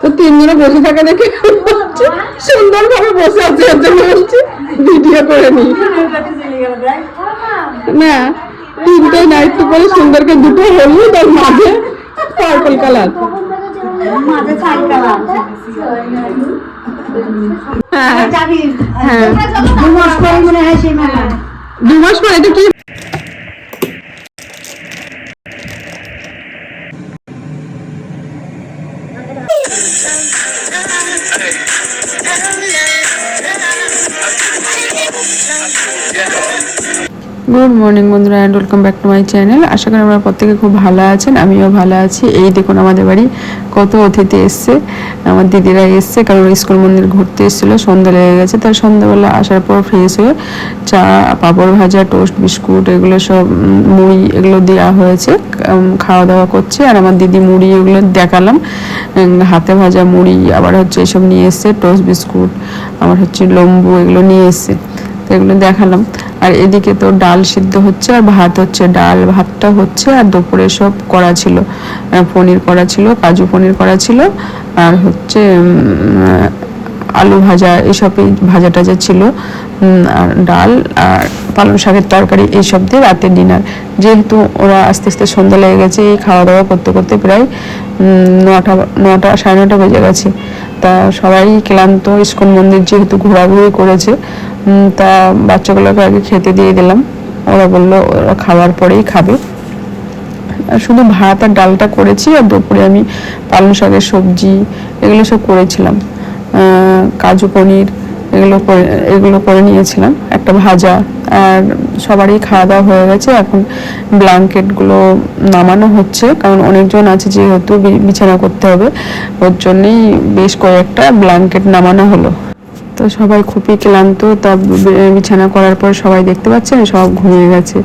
তো তিনজনে বসে থাকা দেখে সুন্দর ভাবে বসে আছে এর জন্য বলছি ভিডিও করে নি। না তিনটে নাইট পরে সুন্দরকে দুটো হলুদ আর মাঝে পার্পল কালার ছাই কালার হ্যাঁ। হ্যাঁ। দু মাস পরে মনে হয় সেই মেলা দু মাস পরে এটা কি গুড মর্নিং বন্ধুরা and welcome back to my channel আশা করি আমরা প্রত্যেকে খুব ভালো আছেন, আমিও ভালো আছি। এই দেখুন, আমাদের বাড়ি কত অতিথি এসছে। আমার দিদিরা এসছে, কারণ স্কুল মন্দির ঘুরতে এসেছিল, সন্ধ্যা লেগে গেছে। তার সন্ধ্যাবেলা আসার পর ফ্রেশ হয়ে চা, পাঁপড় ভাজা টোস্ট বিস্কুট, এগুলো সব মুড়ি এগুলো দেওয়া হয়েছে। খাওয়া দাওয়া করছে। আর আমার দিদি মুড়ি এগুলো দেখালাম। হাতে ভাজা মুড়ি, আবার হচ্ছে এসব নিয়ে এসছে টোস্ট বিস্কুট, আবার হচ্ছে লম্বু এগুলো নিয়ে এসছে। এগুলো দেখালাম। আর এদিকে তো ডাল সিদ্ধ হচ্ছে, আর ভাত হচ্ছে, ডাল ভাতটা হচ্ছে, আর দুপুরে সব করা ছিল। পনির করা ছিল, কাজু পনির করা ছিল, আর হচ্ছে আলু ভাজা এইসবই ভাজা টাজা ছিল। আর ডাল আর পালং শাকের তরকারি এইসব দিয়ে রাতের ডিনার। যেহেতু ওরা আস্তে আস্তে সন্ধ্যা লেগে গেছে, এই খাওয়া দাওয়া করতে করতে প্রায় নটা নটা, সাড়ে নটা বেজে গেছে। তা সবাই ক্লান্ত, ইস্কন মন্দির যেহেতু ঘোরাঘুরি করেছে তা বাচ্চাগুলোকে আগে খেতে দিয়ে দিলাম। ওরা বলল, ওরা খাওয়ার পরেই খাবে। শুধু ভাত আর ডালটা করেছি, আর দুপুরে আমি পালং শাকের সবজি, এগুলো সব করেছিলাম। কাজু পনির, এগুলো করে এগুলো করে নিয়েছিলাম। একটা ভাজা, আর সবারই খাওয়া দাওয়া হয়ে গেছে। এখন ব্ল্যাঙ্কেটগুলো নামানো হচ্ছে, কারণ অনেকজন আছে যেহেতু বিছানা করতে হবে। ওর জন্যেই বেশ কয়েকটা ব্ল্যাঙ্কেট নামানো হলো। তো সবাই খুবই ক্লান্ত। তা বিছানা করার পর সবাই দেখতে পাচ্ছেন, সব ঘুমিয়ে গেছে।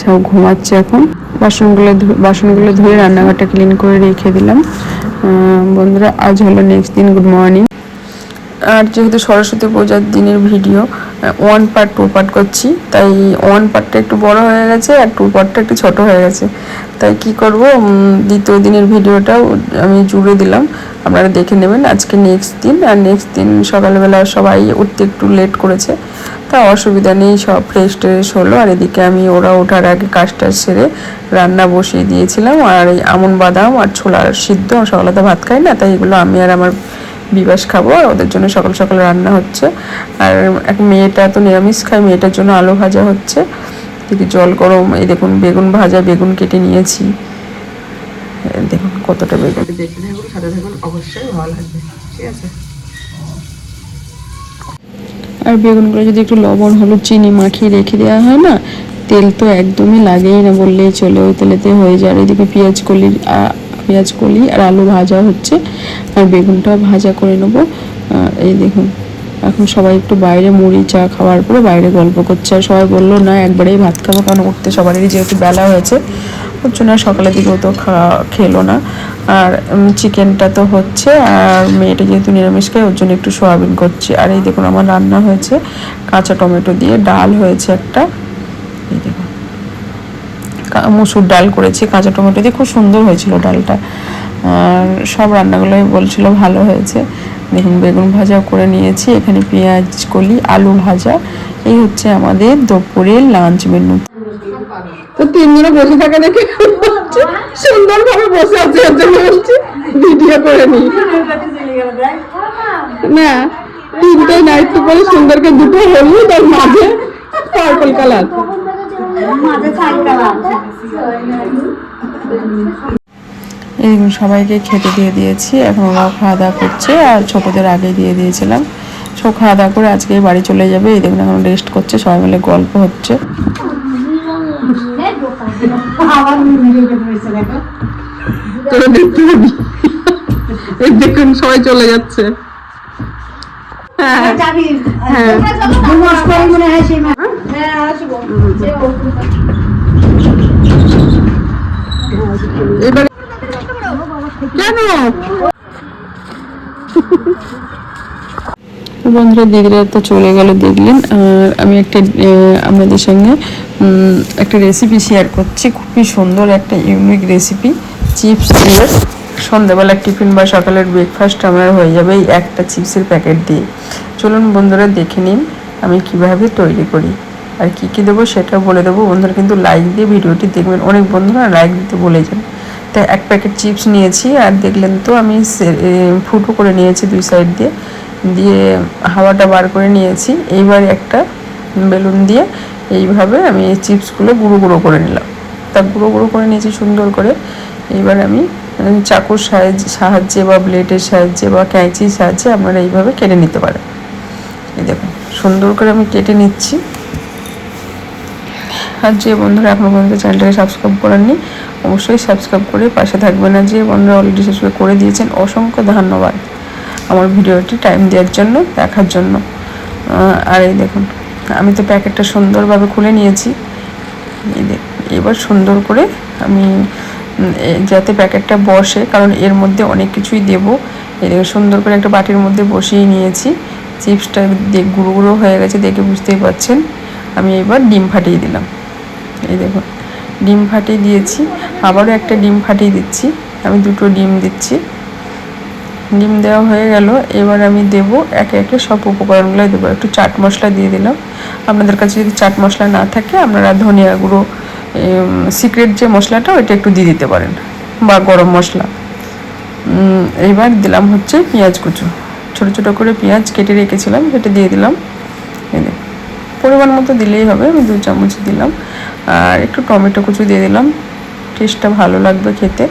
সব ঘুমাচ্ছে এখন। বাসনগুলো বাসনগুলো ধুয়ে রান্নাঘরটা ক্লিন করে রেখে দিলাম। বন্ধুরা, আজ হলো নেক্সট দিন গুড মর্নিং আর যেহেতু সরস্বতী পূজার দিনের video one part two part করছি। তাই ওয়ান পার্টটা একটু বড় হয়ে গেছে আর টু পার্টটা একটু ছোট হয়ে গেছে। তাই কি করব? দ্বিতীয় দিনের ভিডিওটাও আমি জুড়ে দিলাম। আপনারা দেখে নেবেন আজকে নেক্সট দিন। আর নেক্সট দিন সকালবেলা সবাই উঠতে একটু লেট করেছে। তা অসুবিধা নেই, সব ফ্রেশ ট্রেশ হলো। আর এদিকে আমি ওরা ওঠার আগে কাজটা সেরে রান্না বসিয়ে দিয়েছিলাম। আর এই আমন বাদাম আর ছোলার সিদ্ধ সকালে তো ভাত খাই না, তাই এগুলো আমি আর আমার বিবাস খাব আর ওদের জন্য সকাল সকাল রান্না হচ্ছে। আর এক মেয়েটা তো নিরামিষ খায় মেয়েটার জন্য আলু ভাজা হচ্ছে। এদিকে জল গরম এই দেখুন বেগুন ভাজা বেগুন কেটে নিয়েছি। দেখুন কতটা বেগুন। দেখে দেখুন সাথে দেখুন অবশ্যই ভালো লাগবে ঠিক আছে? আর বেগুনগুলো যদি একটু লবণ হলুদ চিনি মাখিয়ে রেখে দেওয়া হয় না তেল তো একদমই লাগেই না বললেই চলে ওই তেলেতে হয়ে যায়। আর এদিকে পেঁয়াজ কলি আ- পেঁয়াজ কলি আর আলু ভাজা হচ্ছে। আর বেগুনটাও ভাজা করে নেব। এই দেখুন, এখন সবাই একটু বাইরে মুড়ি চা খাওয়ার পরে বাইরে গল্প করছে। আর সবাই বলল, না, একবারেই ভাত খাব কারণ উঠতে সবারই যেহেতু বেলা হয়েছে, ওর জন্য সকালের দিকেও তো খাওয়া খেলো না। আর চিকেনটা তো হচ্ছে, আর মেয়েটা যেহেতু নিরামিষ খায়, ওর জন্য একটু সোয়াবিন করছি। আর এই দেখুন, আমার রান্না হয়েছে কাঁচা টমেটো দিয়ে, ডাল হয়েছে একটা। এই দেখুন। মসুর ডাল করেছি, কাঁচা টমেটো দিয়ে খুব সুন্দর হয়েছিল ডালটা। আর সব রান্নাগুলোই বলছিল ভালো হয়েছে। দেখুন, বেগুন ভাজা করে নিয়েছি, এখানে পেঁয়াজ, কলি, আলু ভাজা। এই হচ্ছে আমাদের দুপুরের লাঞ্চ মেনু তো তিনজনে বসে থাকা দেখে সুন্দর ভাবে বসে আছে বলছি ভিডিও করে নি। না তিনটে নাইট পরে সুন্দরকে দুটো হলুদ আর মাঝে পার্পল কালার দেখুন সবাইকে খেতে দিয়ে দিয়েছি এখন ওরাও খাওয়া দাওয়া করছে আর ছোটদের আগে দিয়ে দিয়েছিলাম। সব খাওয়া দাওয়া করে আজকে বাড়ি চলে যাবে। এই দেখুন এখন রেস্ট করছে সবাই মিলে গল্প হচ্ছে। দেখুন সবাই চলে যাচ্ছে। হ্যাঁ। হ্যাঁ। হয় সেই মেলা আসব এবারে কেন? বন্ধুরা দিদিরা তো চলে গেল দেখলেন। আর আমি একটা আপনাদের সঙ্গে একটা রেসিপি শেয়ার করছি। খুবই সুন্দর একটা ইউনিক রেসিপি চিপস দিয়ে সন্ধ্যাবেলার টিফিন বা সকালের ব্রেকফাস্ট আমার হয়ে যাবে এই একটা চিপসের প্যাকেট দিয়ে। চলুন বন্ধুরা দেখে নিন আমি কীভাবে তৈরি করি। আর কি কি দেবো সেটা বলে দেবো। বন্ধুরা কিন্তু লাইক দিয়ে ভিডিওটি দেখবেন। অনেক বন্ধুরা লাইক দিতে বলে যান তাই এক প্যাকেট চিপস নিয়েছি আর দেখলেন তো আমি ফুটো করে নিয়েছি দুই সাইড দিয়ে। দিয়ে হাওয়াটা বার করে নিয়েছি। এইবার একটা বেলুন দিয়ে এইভাবে আমি এই চিপসগুলো গুঁড়ো গুঁড়ো করে নিলাম। তা গুঁড়ো গুঁড়ো করে নিয়েছি সুন্দর করে। এইবার আমি চাকুর সাহায্যে সাহায্যে বা ব্লেডের সাহায্যে বা ক্যাঁচির সাহায্যে আপনারা এইভাবে কেটে নিতে পারেন। এই দেখুন, সুন্দর করে আমি কেটে নিচ্ছি। আর যে বন্ধুরা এখনও পর্যন্ত চ্যানেলটাকে সাবস্ক্রাইব করেননি, অবশ্যই সাবস্ক্রাইব করে পাশে থাকবেন আর যে বন্ধুরা অলরেডি সাবস্ক্রাইব করে দিয়েছেন, অসংখ্য ধন্যবাদ আমার ভিডিওটি টাইম দেওয়ার জন্য, দেখার জন্য। আর এই দেখুন, আমি তো প্যাকেটটা সুন্দরভাবে খুলে নিয়েছি। এবার সুন্দর করে আমি যাতে প্যাকেটটা বসে, কারণ এর মধ্যে অনেক কিছুই দেবো। এই দেখুন, সুন্দর করে একটা বাটির মধ্যে বসিয়ে নিয়েছি। চিপসটা গুঁড়ো গুঁড়ো হয়ে গেছে দেখে বুঝতেই পারছেন। আমি এবার ডিম ফাটিয়ে দিলাম। এই দেখুন ডিম ফাটিয়ে দিয়েছি আবারও একটা ডিম ফাটিয়ে দিচ্ছি আমি দুটো ডিম দিচ্ছি। ডিম দেওয়া হয়ে গেল এবার আমি দেব একে একে সব উপকরণগুলো দেবো। একটু চাট মশলা দিয়ে দিলাম। আপনাদের কাছে যদি চাট মশলা না থাকে আপনারা ধনিয়া গুঁড়ো সিক্রেট যে মশলাটা ওইটা একটু দিয়ে দিতে পারেন বা গরম মশলা। উম, এইবার দিলাম হচ্ছে পেঁয়াজ কুচু। ছোট ছোট করে পেঁয়াজ কেটে রেখেছিলাম সেটা দিয়ে দিলাম। পরিমাণ মতো দিলেই হবে আমি দু চামচ দিলাম। আর একটু টমেটো কুচু দিয়ে দিলাম। টেস্টটা ভালো লাগবে খেতে।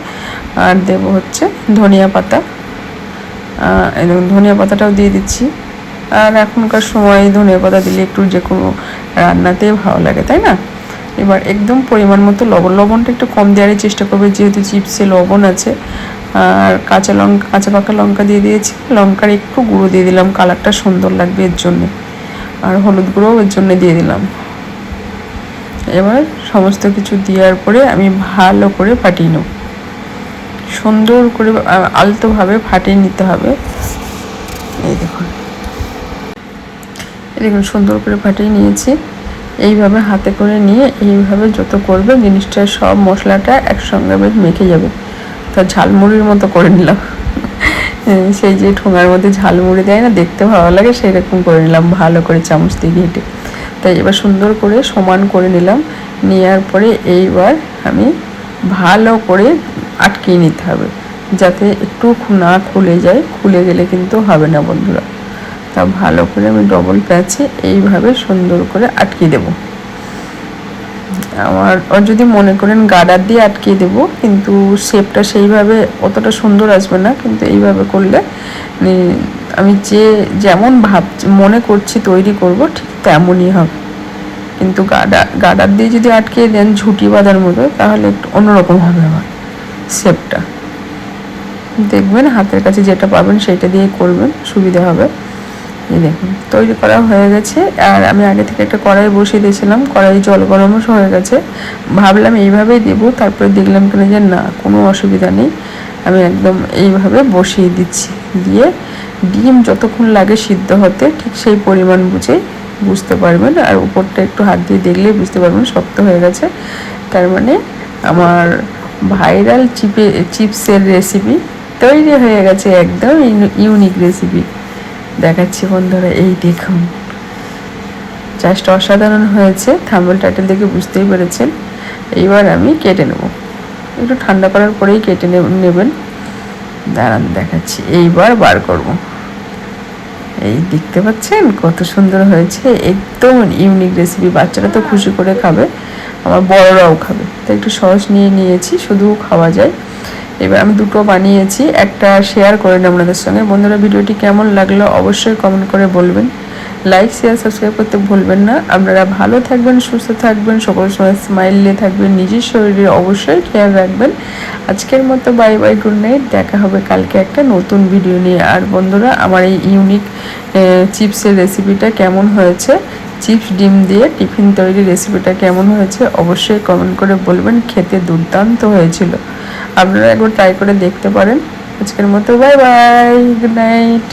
আর দেব হচ্ছে ধনিয়া পাতা। এবং ধনিয়া পাতাটাও দিয়ে দিচ্ছি। আর এখনকার সময় ধনিয়া পাতা দিলে একটু যে কোনো রান্নাতেই ভালো লাগে, তাই না? এবার একদম পরিমাণ মতো লবণ। লবণটা একটু কম দেওয়ারই চেষ্টা করবে, যেহেতু চিপসে লবণ আছে। আর কাঁচা লঙ্কা কাঁচা পাকা লঙ্কা দিয়ে দিয়েছি। লঙ্কার একটু গুঁড়ো দিয়ে দিলাম। কালারটা সুন্দর লাগবে এর জন্যে। আর হলুদ গুঁড়োও এর জন্য দিয়ে দিলাম। এবার সমস্ত কিছু দেওয়ার পরে আমি ভালো করে ফাটিয়ে নেব। সুন্দর করে আলতোভাবে ফাটিয়ে নিতে হবে। এই দেখুন। এই দেখুন, সুন্দর করে ফাটিয়ে নিয়েছি। এইভাবে হাতে করে নিয়ে এইভাবে যত করবে, জিনিসটা সব মশলাটা একসঙ্গে বেশ মেখে যাবে। তা ঝালমুড়ির মতো করে নিলাম। সেই যে ঠোঙার মধ্যে ঝালমুড়ি দেয় না, দেখতে ভালো লাগে সেই রকম করে নিলাম ভালো করে চামচ দিয়ে ঘেঁটে। তাই এবার সুন্দর করে সমান করে নিলাম। নেওয়ার পরে এইবার আমি ভালো করে আটকিয়ে নিতে হবে। যাতে একটু না খুলে যায়, খুলে গেলে কিন্তু হবে না বন্ধুরা। তা ভালো করে আমি ডবল প্যাচে এইভাবে সুন্দর করে আটকিয়ে দেবো। আমার যদি মনে করেন গার্ডার দিয়ে আটকিয়ে দেবো, কিন্তু শেপটা সেইভাবে অতটা সুন্দর আসবে না। কিন্তু এইভাবে করলে আমি যে যেমন ভাবছি মনে করছি তৈরি করব, ঠিক তেমনই হবে। কিন্তু গাডা গার্ডার দিয়ে যদি আটকে দেন ঝুঁটি বাঁধার মতো, তাহলে একটু অন্যরকম হবে আমার শেপটা। দেখবেন হাতের কাছে যেটা পাবেন সেটা দিয়ে করবেন, সুবিধা হবে। এই দেখুন, তৈরি করা হয়ে গেছে। আর আমি আগে থেকে একটা কড়াই বসিয়ে দিয়েছিলাম কড়াই জল গরমও হয়ে গেছে। ভাবলাম এইভাবেই দেবো, তারপরে দেখলাম কিনা যে না, কোনো অসুবিধা নেই। আমি একদম এইভাবে বসিয়ে দিচ্ছি। দিয়ে ডিম যতক্ষণ লাগে সিদ্ধ হতে, ঠিক সেই পরিমাণ বুঝে বুঝতে পারবেন। আর উপরটা একটু হাত দিয়ে দেখলেই বুঝতে পারবেন শক্ত হয়ে গেছে। তার মানে আমার ভাইরাল চিপে, চিপসের রেসিপি তৈরি হয়ে গেছে একদম ইউনিক রেসিপি দেখাচ্ছি বন্ধুরা, এই দেখুন। জাস্ট অসাধারণ হয়েছে। থাম্বল টাইটেল দেখে বুঝতেই পেরেছেন। এইবার আমি কেটে নেব। একটু ঠান্ডা করার পরেই কেটে নেবেন। দাঁড়ান, দেখাচ্ছি। এইবার বার করব। এই দেখতে পাচ্ছেন? কত সুন্দর হয়েছে। একদম ইউনিক রেসিপি বাচ্চারা তো খুশি করে খাবে। আমার বড়রাও খাবে। তো একটু সস নিয়ে নিয়েছি, শুধু খাওয়া যায়। এবার আমি দুটো বানিয়েছি। একটা শেয়ার করে নিই আপনাদের সঙ্গে। বন্ধুরা, ভিডিওটি কেমন লাগল অবশ্যই কমেন্ট করে বলবেন। লাইক শেয়ার সাবস্ক্রাইব করতে ভুলবেন না। আপনারা ভালো থাকবেন, সুস্থ থাকবেন, সকল সময় স্মাইল নিয়ে থাকবেন, নিজের শরীরে অবশ্যই খেয়াল রাখবেন। আজকের মতো বাই বাই গুড নাইট দেখা হবে কালকে একটা নতুন ভিডিও নিয়ে। আর বন্ধুরা, আমার এই ইউনিক চিপসের রেসিপিটা কেমন হয়েছে? চিপস ডিম দিয়ে টিফিন তৈরি রেসিপিটা কেমন হয়েছে? অবশ্যই কমেন্ট করে বলবেন। খেতে দুর্দান্ত হয়েছিল। আপনারা একবার ট্রাই করে দেখতে পারেন। আজকের মতো বাই বাই গুড নাইট